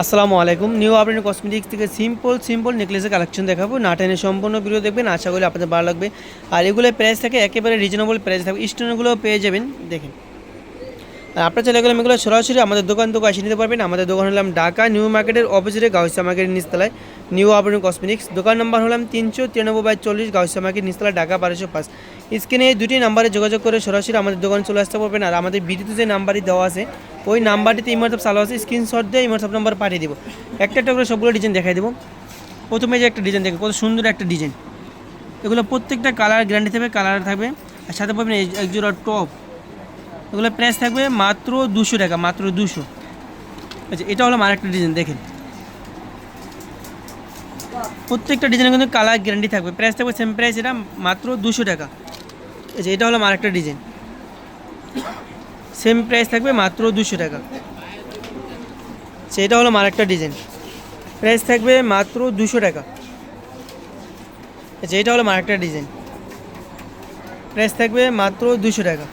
আসসালামু আলাইকুম। New Abrin cosmetics থেকে সিম্পল সিম্পল নেকলেসের কালেকশন দেখাবো। না টেনে সম্পূর্ণ ভিডিও দেখবেন, আশা করি আপনাদের ভালো লাগবে। আর এগুলো প্রাইস থাকে একেবারে রিজনেবল প্রাইস থাকবে স্টোনগুলোও পেয়ে যাবেন। দেখেন। আপনার চাইলে গেলে এগুলো সরাসরি আমাদের দোকান থেকে এসে নিতে পারবেন। আমাদের দোকান হলাম ঢাকা, নিউ মার্কেটের অপোজিটে গাউসা মার্কেটের নিচতলায়। নিউ আবরণ কসমেটিক্স দোকান নম্বর হলাম তিনশো তিরানব্বই বাই চল্লিশ গাউসা মার্কেট নিচতলা ঢাকা বারোশো পাঁচ স্ক্রিনে এই দুটি নাম্বারে যোগাযোগ করে সরাসরি আমাদের দোকানে চলে আসতে পারবেন আর আমাদের বিদ্যুৎ যে নাম্বারই দেওয়া আছে, ওই নাম্বারটিতে ইমার্সঅপ চালু আছে স্ক্রিনশট দিয়ে ইমার্সঅপ নাম্বার পাঠিয়ে দেবো। একটা একটা করে সবগুলো ডিজাইন দেখাই দেবো। প্রথমে যে একটা ডিজাইন দেখে, কত সুন্দর একটা ডিজাইন এগুলো প্রত্যেকটা কালার গ্যারান্টি থাকবে কালার থাকবে। আর সাথে পাবেন এই এক জোড়া টপ এগুলো প্রাইস থাকবে মাত্র দুশো টাকা, মাত্র দুশো। আচ্ছা এটা হলো আর একটা ডিজাইন দেখেন। প্রত্যেকটা ডিজাইনের কিন্তু কালার গ্যারান্টি থাকবে। প্রাইস থাকবে সেম প্রাইস এটা মাত্র দুশো টাকা। আচ্ছা এটা হলো আর একটা ডিজাইন সেম প্রাইস থাকবে মাত্র দুশো টাকা। সেটা হলো আর একটা ডিজাইন প্রাইস থাকবে মাত্র দুশো টাকা। আচ্ছা এটা হলো আর একটা ডিজাইন প্রাইস থাকবে মাত্র দুশো টাকা।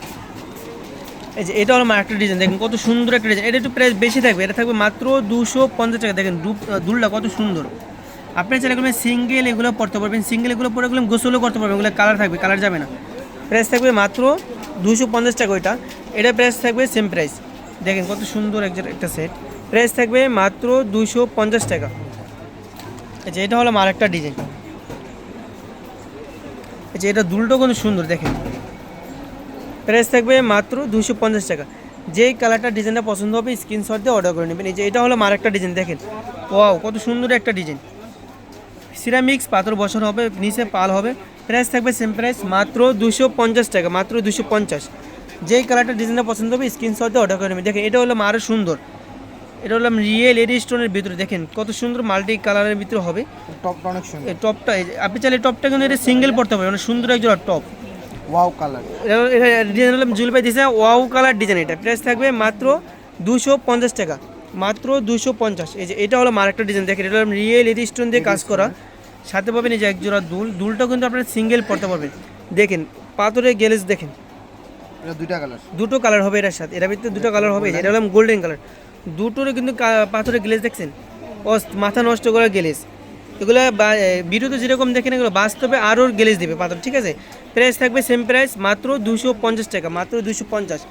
এই যে এটা হলো একটা ডিজাইন দেখেন কত সুন্দর একটা ডিজাইন এটা একটু প্রাইস বেশি থাকবে। এটা থাকবে মাত্র দুশো পঞ্চাশ টাকা। দেখেন দুলটা কত সুন্দর। আপনি চাইলে এগুলো সিঙ্গেল এগুলো পড়তে পারবেন। সিঙ্গেল এগুলো পরে এগুলো গোসলও করতে পারবেন। এগুলো কালার থাকবে কালার যাবে না। প্রাইস থাকবে মাত্র দুশো পঞ্চাশ টাকা ওইটা। এটা প্রাইস থাকবে সেম প্রাইস দেখেন কত সুন্দর একটা একটা সেট প্রাইস থাকবে মাত্র দুশো পঞ্চাশ টাকা। আচ্ছা এটা হলো আর একটা ডিজাইন আচ্ছা এটা দুলটাও কিন্তু সুন্দর। দেখেন। প্রাইস থাকবে মাত্র দুশো পঞ্চাশ টাকা। যেই কালারটা ডিজাইনটা পছন্দ হবে স্ক্রিনশট দিয়ে অর্ডার করে নেবেন। এই যে এটা হলো আর একটা ডিজাইন দেখেন। ওয়াও কত সুন্দর একটা ডিজাইন সিরামিক্স পাথর বসানো হবে নিচে পাল হবে। প্রাইস থাকবে সেম প্রাইস মাত্র দুশো পঞ্চাশ টাকা মাত্র দুশো পঞ্চাশ। যেই কালারটা ডিজাইনটা পছন্দ হবে স্ক্রিনশট দিয়ে অর্ডার করে নেবেন। দেখেন এটা হলো আরও সুন্দর। এটা হলো রিয়েল এডি স্টোনের ভিতরে দেখেন কত সুন্দর মাল্টি কালারের ভিতরে হবে। টপটা অনেক সুন্দর। এই টপটা আপনি চাইলে টপটা কিন্তু এটা সিঙ্গেল পড়তে হবে অনেক সুন্দর একজন টপ ওয়াও কালার। এটা ডিজাইন হলাম জুলপাই দিয়েছে ওয়াও কালার ডিজাইন এটা। প্রাইস থাকবে মাত্র দুশো পঞ্চাশ টাকা। মাত্র দুশো পঞ্চাশ। এই যে এটা হলো আর একটা ডিজাইন দেখেন এটা হলো রিয়েল এডি স্টোন দিয়ে কাজ করা। সাথে পাবেন এই যে এক জোড়া দুল। দুলটাও কিন্তু আপনারা সিঙ্গেল পড়তে পারবেন। দেখেন পাথরের গেলেজ দেখেন। দুইটা কালার। দুটো কালার হবে এটার সাথে। এটার ভিতরে দুটো কালার হবে। এটা হলাম গোল্ডেন কালার দুটোরও কিন্তু পাথরের গ্লেজ দেখছেন? মাথা নষ্ট করা গ্লেজ এগুলো ভিডিওতে যেরকম দেখেন এগুলো, বাস্তবে আরও গ্লেজ দেবে পাথর ঠিক আছে? প্রাইস থাকবে সেম প্রাইস মাত্র দুশো পঞ্চাশ টাকা, মাত্র দুশো পঞ্চাশ।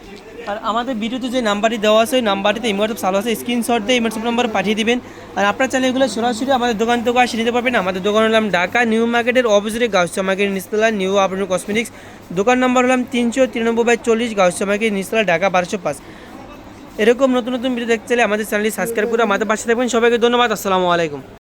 আর আমাদের ভিডিওতে যে নাম্বারটি দেওয়া আছে, ওই নাম্বারটিতে ইমোটসঅপ চালু আছে স্ক্রিনশট দিয়ে ইমোটসঅপ নাম্বার পাঠিয়ে দিবেন। আর আপনার চাইলে এগুলো সরাসরি আমাদের দোকান থেকে আসে নিতে পারবেন। আমাদের দোকান হলাম ঢাকা, নিউ মার্কেটের অপোজিটে গাউসা মার্কেট, নিস্তলা, নিউ আবরণ কসমেটিক্স দোকান নাম্বার হলাম তিনশো তিরানব্বই বাই চল্লিশ গাউসা মার্কেট নিচতলা ঢাকা, বারোশো পাঁচ। এরকম নতুন নতুন ভিডিও দেখতে চাইলে আমাদের চ্যানেলটি সাবস্ক্রাইব করে আমাদের পাশে থাকবেন। সবাইকে ধন্যবাদ, আসসালামু আলাইকুম।